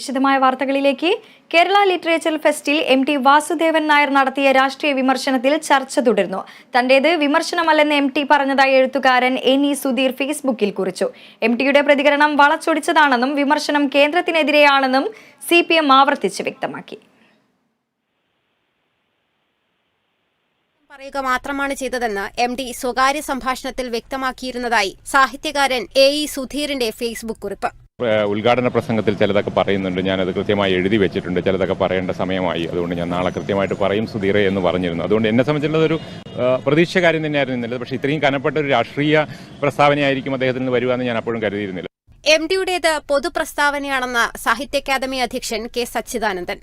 വിശദമായ വാർത്തകളിലേക്ക് കേരള ലിറ്ററേച്ചർ ഫെസ്റ്റിൽ എം ടി വാസുദേവൻ നായർ നടത്തിയ രാഷ്ട്രീയ വിമർശനത്തിൽ ചർച്ച തുടരുന്നു. തന്റേത് വിമർശനമല്ലെന്ന് എം ടി പറഞ്ഞതായി എഴുത്തുകാരൻ എൻ ഇ സുധീർ ഫേസ്ബുക്കിൽ കുറിച്ചു. എം ടിയുടെ പ്രതികരണം വളച്ചൊടിച്ചതാണെന്നും വിമർശനം കേന്ദ്രത്തിനെതിരെയാണെന്നും സി പി എം ആവർത്തിച്ച് വ്യക്തമാക്കി. പറയുക മാത്രമാണ് ചെയ്തതെന്ന് എം ഡി സ്വകാര്യ സംഭാഷണത്തിൽ വ്യക്തമാക്കിയിരുന്നതായി സാഹിത്യകാരൻ എ ഇ സുധീറിന്റെ ഫേസ്ബുക്ക് കുറിപ്പ്. ഉദ്ഘാടന പ്രസംഗത്തിൽ ചിലതൊക്കെ പറയുന്നുണ്ട്. ഞാനത് കൃത്യമായി എഴുതി വെച്ചിട്ടുണ്ട്. ചിലതൊക്കെ പറയേണ്ട സമയമായി. അതുകൊണ്ട് ഞാൻ നാളെ കൃത്യമായിട്ട് പറയും സുധീറെ എന്ന് പറഞ്ഞിരുന്നു. അതുകൊണ്ട് എന്നെ സംബന്ധിച്ചുള്ളത് ഒരു പ്രതീക്ഷ കാര്യം തന്നെയായിരുന്നു ഇന്നലെ. പക്ഷേ ഇത്രയും കനപ്പെട്ട ഒരു രാഷ്ട്രീയ പ്രസ്താവനയായിരിക്കും അദ്ദേഹത്തിൽ നിന്ന് വരുവാന്ന് ഞാൻ അപ്പോഴും കരുതിയിരുന്നില്ല. എം ഡിയുടേത് പൊതുപ്രസ്താവനയാണെന്ന് സാഹിത്യ അക്കാദമി അധ്യക്ഷൻ കെ സച്ചിദാനന്ദൻ.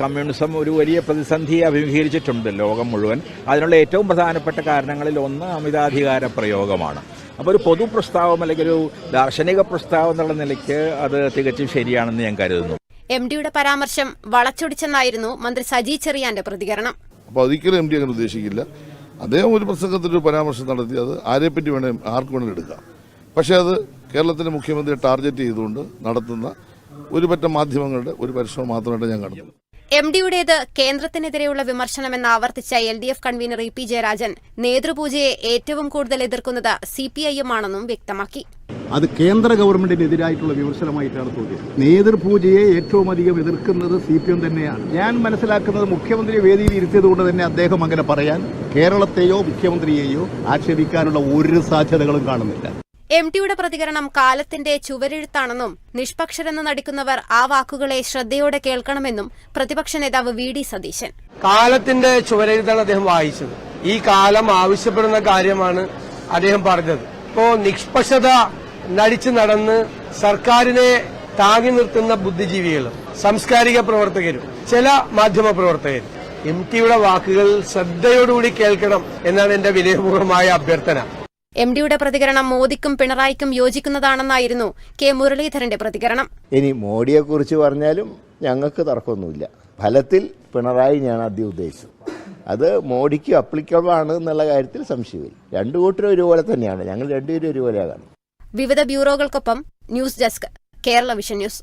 കമ്മ്യൂണിസം ഒരു വലിയ പ്രതിസന്ധിയെ അഭിമുഖീകരിച്ചിട്ടുണ്ട് ലോകം മുഴുവൻ. അതിനുള്ള ഏറ്റവും പ്രധാനപ്പെട്ട കാരണങ്ങളിൽ ഒന്ന് അമിതാധികാര പ്രയോഗമാണ്. അപ്പോൾ ഒരു പൊതു പ്രസ്താവം അല്ലെങ്കിൽ ഒരു ദാർശനിക പ്രസ്താവം എന്നുള്ള നിലയ്ക്ക് അത് തികച്ചും ശരിയാണെന്ന് ഞാൻ കരുതുന്നു. എം ഡിയുടെ പരാമർശം വളച്ചൊടിച്ചെന്നായിരുന്നു മന്ത്രി സജി ചെറിയാന്റെ പ്രതികരണം. അപ്പോൾ ഒരിക്കലും എം ഡി അങ്ങനെ ഉദ്ദേശിക്കില്ല. അദ്ദേഹം ഒരു പ്രസംഗത്തിൽ ഒരു പരാമർശം നടത്തി അത് ആരെപ്പറ്റി വേണേൽ ആർക്ക് വേണേലും എടുക്കാം. പക്ഷേ അത് കേരളത്തിലെ മുഖ്യമന്ത്രിയെ ടാർഗറ്റ് ചെയ്തുകൊണ്ട് നടത്തുന്ന ഒരു പറ്റം മാധ്യമങ്ങളുടെ ഒരു പരിശ്രമം മാത്രമായിട്ട് ഞാൻ കാണുന്നു. എം ഡിയുടേത് കേന്ദ്രത്തിനെതിരെയുള്ള വിമർശനമെന്ന് ആവർത്തിച്ച L D F convener E P Jayarajan നേതൃപൂജയെ ഏറ്റവും കൂടുതൽ എതിർക്കുന്നത് സി പി ഐ എം ആണെന്നും വ്യക്തമാക്കി. അത് കേന്ദ്ര ഗവൺമെന്റിനെതിരായിട്ടുള്ള വിമർശനമായിട്ടാണ് തോന്നിയത്. നേതൃപൂജയെ ഏറ്റവും അധികം എതിർക്കുന്നത് സി പി എം തന്നെയാണ്. ഞാൻ മനസ്സിലാക്കുന്നത് മുഖ്യമന്ത്രി വേദിയിൽ ഇരുത്തിയത് കൊണ്ട് തന്നെ അദ്ദേഹം അങ്ങനെ പറയാൻ കേരളത്തെയോ മുഖ്യമന്ത്രിയെയോ ആക്ഷേപിക്കാനുള്ള ഒരു സാധ്യതകളും കാണുന്നില്ല. എം ടിയുടെ പ്രതികരണം കാലത്തിന്റെ ചുവരെഴുത്താണെന്നും നിഷ്പക്ഷരെന്ന് നടിക്കുന്നവർ ആ വാക്കുകളെ ശ്രദ്ധയോടെ കേൾക്കണമെന്നും പ്രതിപക്ഷ നേതാവ് വി ഡി സതീശൻ. കാലത്തിന്റെ ചുവരെഴുത്താണ് അദ്ദേഹം വായിച്ചത്. ഈ കാലം ആവശ്യപ്പെടുന്ന കാര്യമാണ് അദ്ദേഹം പറഞ്ഞത്. ഇപ്പോ നിഷ്പക്ഷത നടിച്ചു നടന്ന് സർക്കാരിനെ താങ്ങി നിർത്തുന്ന ബുദ്ധിജീവികളും സാംസ്കാരിക പ്രവർത്തകരും ചില മാധ്യമ പ്രവർത്തകരും എം ടിയുടെ വാക്കുകൾ ശ്രദ്ധയോടുകൂടി കേൾക്കണം എന്നാണ് എന്റെ വിനയപൂർവമായ അഭ്യർത്ഥന. എം ഡിയുടെ പ്രതികരണം മോദിക്കും പിണറായിക്കും യോജിക്കുന്നതാണെന്നായിരുന്നു കെ മുരളീധരന്റെ പ്രതികരണം. ഇനി മോഡിയെക്കുറിച്ച് പറഞ്ഞാലും ഞങ്ങൾക്ക് തർക്കമൊന്നുമില്ല. ഫലത്തിൽ പിണറായി ഞാൻ ആദ്യം ഉദ്ദേശിച്ചു അത് മോഡിക്ക് അപ്ലിക്കബിൾ ആണ് എന്നുള്ള കാര്യത്തിൽ സംശയമില്ല. രണ്ടു കൂട്ടരും ഒരുപോലെ തന്നെയാണ്. ഞങ്ങൾ രണ്ടുപേരും ഒരുപോലെയാണ് വിവിധ ബ്യൂറോകൾക്കൊപ്പം news desk Kerala vision news.